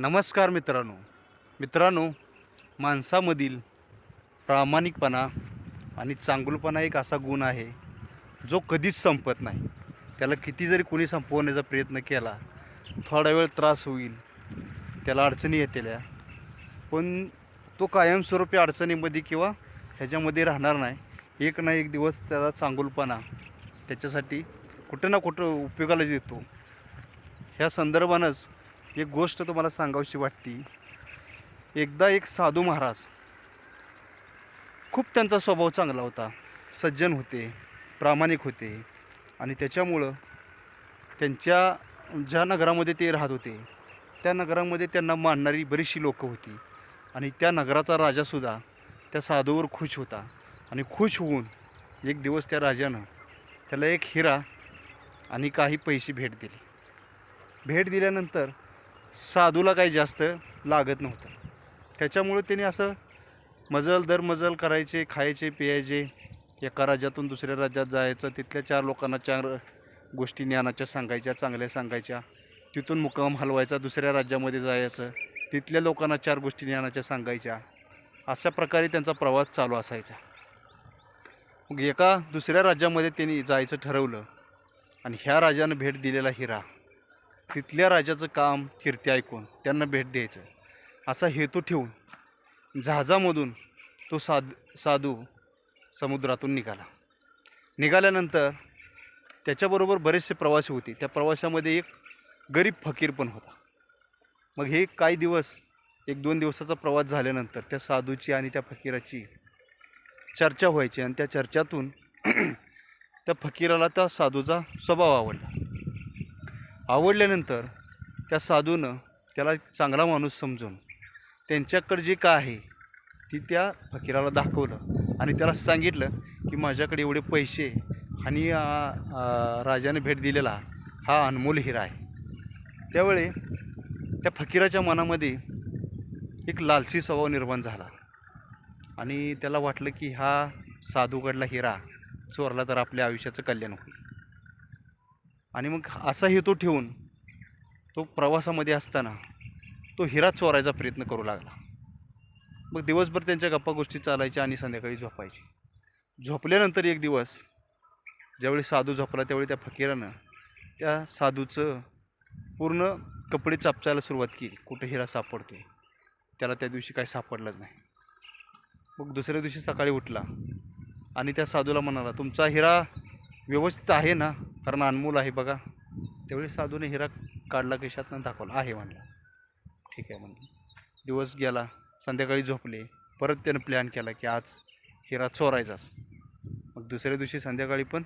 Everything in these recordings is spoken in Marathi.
नमस्कार मित्रांनो. मित्रांनो माणसामधील प्रामाणिकपणा आणि चांगुलपणा एक असा गुण आहे जो कधीच संपत नाही. त्याला किती जरी कोणी संपवण्याचा प्रयत्न केला थोडा वेळ त्रास होईल त्याला अडचणी येतेल्या पण तो कायमस्वरूपी अडचणीमध्ये किंवा ह्याच्यामध्ये राहणार नाही. एक ना एक दिवस त्याचा चांगुलपणा त्याच्यासाठी कुठं ना कुठं उपयोगाला येतो. ह्या संदर्भानंच एक गोष्ट तुम्हाला सांगावीशी वाटती. एकदा एक साधू महाराज खूप त्यांचा स्वभाव चांगला होता. सज्जन होते प्रामाणिक होते आणि त्याच्यामुळं त्यांच्या ज्या नगरामध्ये ते राहत होते त्या नगरामध्ये त्यांना मानणारी बरीचशी लोकं होती आणि त्या नगराचा राजासुद्धा त्या साधूवर खुश होता आणि खुश होऊन एक दिवस त्या राजानं त्याला एक हिरा आणि काही पैसे भेट दिले. भेट दिल्यानंतर साधूला काही जास्त लागत नव्हतं. त्याच्यामुळं त्याने असं मजल दर मजल करायचे खायचे पियायचे. एका राज्यातून दुसऱ्या राज्यात जायचं तिथल्या चार लोकांना चार गोष्टी ज्ञानाच्या सांगायच्या चांगल्या सांगायच्या. तिथून मुक्काम हलवायचा दुसऱ्या राज्यामध्ये जायचं. तिथल्या लोकांना चार गोष्टी ज्ञानाच्या सांगायच्या. अशा प्रकारे त्यांचा प्रवास चालू असायचा. मग एका दुसऱ्या राज्यामध्ये त्यांनी जायचं ठरवलं आणि ह्या राजानं भेट दिलेला हिरा. तिथल्या राजाचं काम कीर्ती ऐकून त्यांना भेट द्यायचं. असा हेतू ठेवून जहाजामधून तो साध साधू समुद्रातून निघाला. निघाल्यानंतर त्याच्याबरोबर बरेचसे प्रवासी होते. त्या प्रवाशामध्ये एक गरीब फकीर पण होता. मग हे काही दिवस एक दोन दिवसाचा प्रवास झाल्यानंतर त्या साधूची आणि त्या फकीराची चर्चा व्हायची आणि त्या चर्चातून त्या फकीराला त्या साधूचा स्वभाव आवडला. आवडल्यानंतर त्या साधूनं त्याला चांगला माणूस समजून त्यांच्याकडे जे का आहे ती त्या फकीराला दाखवलं आणि त्याला सांगितलं की माझ्याकडे एवढे पैसे आणि राजाने भेट दिलेला हा अनमोल हिरा आहे. त्यावेळी त्या फकीराच्या मनामध्ये एक लालसी स्वभाव निर्माण झाला आणि त्याला वाटलं की हा साधूकडला हिरा चोरला तर आपल्या आयुष्याचं कल्याण होईल. आणि मग असा हेतू ठेवून तो प्रवासामध्ये असताना तो हिरा चोरायचा प्रयत्न करू लागला. मग दिवसभर त्यांच्या गप्पा गोष्टी चालायच्या आणि संध्याकाळी झोपायची. झोपल्यानंतर एक दिवस ज्यावेळी साधू झोपला त्यावेळी त्या फकीरानं त्या साधूचं पूर्ण कपडे चापचायला सुरुवात केली. कुठं हिरा सापडतो आहे त्याला त्या दिवशी काही सापडलंच नाही. मग दुसऱ्या दिवशी सकाळी उठला आणि त्या साधूला म्हणाला तुमचा हिरा व्यवस्थित आहे ना? कारण अनमोल आहे बघा. त्यावेळी साधूने हिरा काढला खिशातनं दाखवला. आहे म्हणला. ठीक आहे म्हणलं. दिवस गेला. संध्याकाळी झोपले. परत त्यानं प्लॅन केला की आज हिरा चोरायचाच मग दुसऱ्या दिवशी संध्याकाळी पण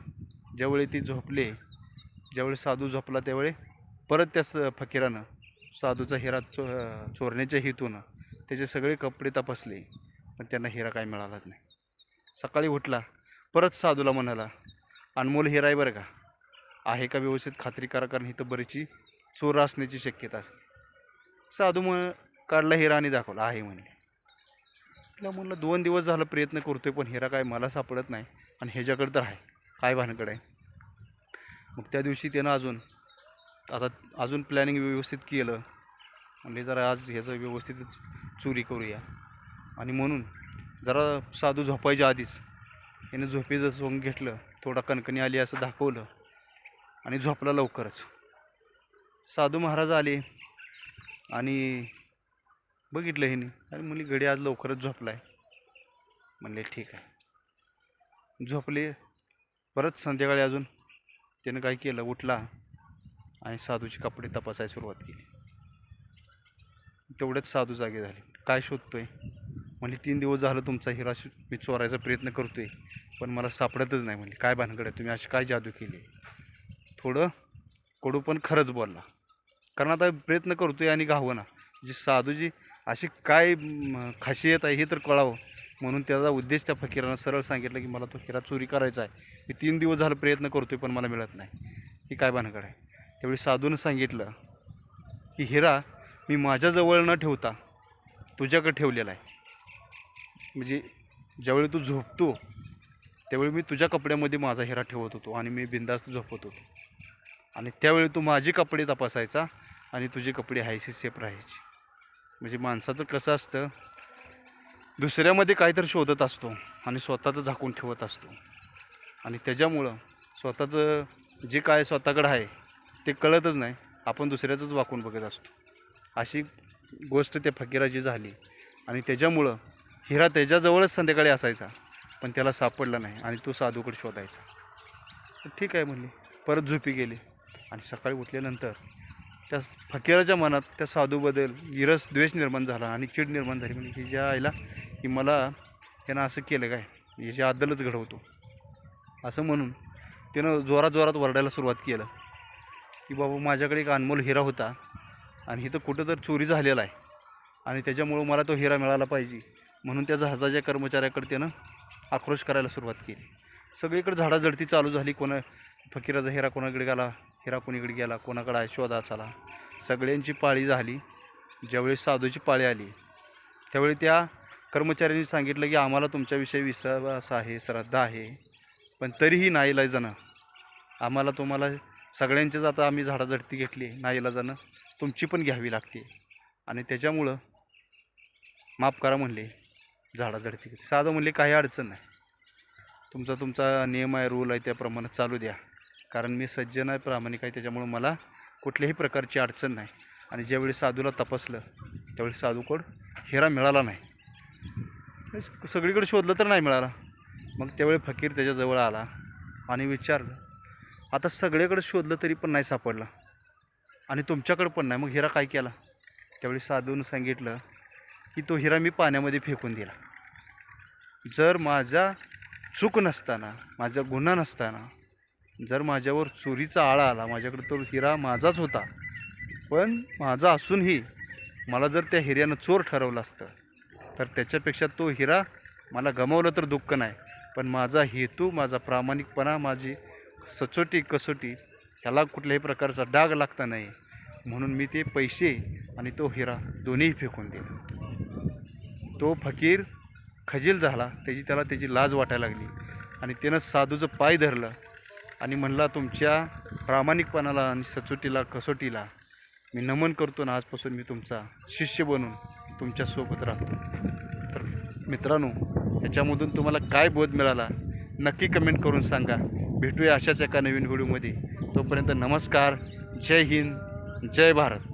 ज्यावेळी ती झोपले ज्यावेळी साधू झोपला त्यावेळी परत त्या फकीरानं साधूचा हिरा चो चोरण्याच्या हेतूनं त्याचे सगळे कपडे तपासले. पण त्यांना हिरा काय मिळालाच नाही. सकाळी उठला. परत साधूला म्हणाला अनमोल हिरा आहे बरं का? आहे का व्यवस्थित खात्री करा कारण इथं बरीचशी चोर असण्याची शक्यता असते. साधू मग काढला हिरा आणि दाखवला आहे म्हणले. तिला म्हणलं दोन दिवस झालं प्रयत्न करतोय पण हिरा काय मला सापडत नाही आणि ह्याच्याकडं तर आहे काय भानकड आहे? मग त्या दिवशी त्यानं अजून आता अजून प्लॅनिंग व्यवस्थित केलं म्हणजे जरा आज ह्याचं व्यवस्थितच चोरी करूया. आणि म्हणून जरा साधू झोपायच्या आधीच यानं झोपेचं सोंग घेतलं थोडा कणकणी आली असं दाखवलं आणि झोपला लवकरच. साधू महाराज आले आणि बघितलं हिने. आणि मुली घडी आज लवकरच झोपलाय. म्हणले ठीक आहे. झोपले. परत संध्याकाळी अजून त्यानं काय केलं? उठला आणि साधूचे कपडे तपासायला सुरुवात केली. तेवढ्याच साधू जागे झाले. काय शोधतोय? म्हणजे तीन दिवस झालं तुमचा हिरा शो- मी चोरायचा प्रयत्न करतोय पण मला सापडतच नाही. म्हणजे काय भानगड आहे? तुम्ही अशी काय जादू केली? थोडं कडू पण खरंच बोलला. कारण आता प्रयत्न करतो आहे आणि घावं ना जी साधूजी अशी काय खासियत आहे हे तर कळावं. म्हणून त्याचा उद्देश त्या फकीरानं सरळ सांगितलं की मला तो हिरा चोरी करायचा आहे. मी तीन दिवस झालं प्रयत्न करतो आहे पण मला मिळत नाही. ही काय भानगड आहे? त्यावेळी साधूनं सांगितलं की हिरा मी माझ्याजवळ न ठेवता तुझ्याकडे ठेवलेला आहे. म्हणजे ज्यावेळी तू झोपतो त्यावेळी मी तुझ्या कपड्यामध्ये माझा हिरा ठेवत होतो आणि मी बिंदास्त झोपत होतो. आणि त्यावेळी तू माझे कपडे तपासायचा आणि तुझे कपडे हायचे सेफ राहायचे. म्हणजे माणसाचं कसं असतं दुसऱ्यामध्ये काहीतरी शोधत असतो आणि स्वतःचं झाकून ठेवत असतो. आणि त्याच्यामुळं स्वतःचं जे काय स्वतःकडं आहे ते कळतच नाही. आपण दुसऱ्याचंच वाकून बघत असतो. अशी गोष्ट त्या फकीराची झाली. आणि त्याच्यामुळं हिरा त्याच्याजवळच संध्याकाळी असायचा पण त्याला सापडला नाही आणि तो साधूकडे शोधायचा. ठीक आहे म्हणली. परत झोपी गेली. आणि सकाळी उठल्यानंतर त्या फकीराच्या मनात त्या साधूबद्दल विरस द्वेष निर्माण झाला आणि चिड निर्माण झाली. म्हणजे हिच्या आईला की मला यानं असं केलं काय? याची आदलच घडवतो. असं म्हणून त्यानं जोरात जोरात वरडायला सुरुवात केलं. की बाबा माझ्याकडे एक अनमोल हिरा होता आणि इथं कुठं तर चोरी झालेला आहे आणि त्याच्यामुळं मला तो हिरा मिळाला पाहिजे म्हणून त्या जहाजाच्या कर्मचाऱ्याकडे त्यानं आक्रोश करायला सुरुवात केली. सगळीकडे झाडाझडती चालू झाली. कोणा फकीराचा हिरा कोणाकडे गेला? हिरा कोणीकडे गेला? कोणाकडे आहे? शोधा चला. सगळ्यांची पाळी झाली. ज्यावेळी साधूची पाळी आली त्यावेळी त्या कर्मचाऱ्यांनी सांगितलं की आम्हाला तुमच्याविषयी विश्वास आहे श्रद्धा आहे. पण तरीही नाईला जाणं. आम्हाला तुम्हाला सगळ्यांचीच आता आम्ही झाडाझडती घेतली. नाईला जाणं तुमची पण घ्यावी लागते. आणि त्याच्यामुळं माफ करा म्हणले झाडाझडती घेतली. साधं म्हणले काही अडचण नाही. तुमचा तुमचा नियम आहे रूल आहे त्याप्रमाणे चालू द्या. कारण मी सज्जन आहे प्रामाणिक आहे त्याच्यामुळं मला कुठल्याही प्रकारची अडचण नाही. आणि ज्यावेळी साधूला तपासलं त्यावेळी साधूकड हिरा मिळाला नाही. सगळीकडे शोधलं तर नाही मिळाला. मग त्यावेळी फकीर त्याच्याजवळ आला आणि विचारलं आता सगळीकडे शोधलं तरी पण नाही सापडला. आणि तुमच्याकडं पण नाही. मग हिरा काय केला? त्यावेळी साधूनं सांगितलं की तो हिरा मी पाण्यामध्ये फेकून दिला. जर माझा चूक नसताना माझा गुन्हा नसताना जर माझ्यावर चोरीचा आळा आला माझ्याकडे तो हिरा माझाच होता पण माझा असूनही मला जर त्या हिऱ्यानं चोर ठरवलं असतं तर त्याच्यापेक्षा तो हिरा मला गमावलं तर दुःख नाही. पण माझा हेतू माझा प्रामाणिकपणा माझी सचोटी कसोटी ह्याला कुठल्याही प्रकारचा डाग लागता नाही. म्हणून मी ते पैसे आणि तो हिरा दोन्हीही फेकून दिला. तो फकीर खजील झाला त्याची त्याला त्याची लाज वाटायला लागली आणि त्यानं साधूचं पाय धरलं. आणि म्हणला तुमच्या प्रामाणिकपणाला आणि सचोटीला कसोटीला मी नमन करतो ना आजपासून मी तुमचा शिष्य बनून तुमच्यासोबत राहतो. तर मित्रांनो याच्यामधून तुम्हाला काय बोध मिळाला नक्की कमेंट करून सांगा. भेटूया अशाच एका नवीन व्हिडिओमध्ये. तोपर्यंत नमस्कार. जय हिंद. जय भारत.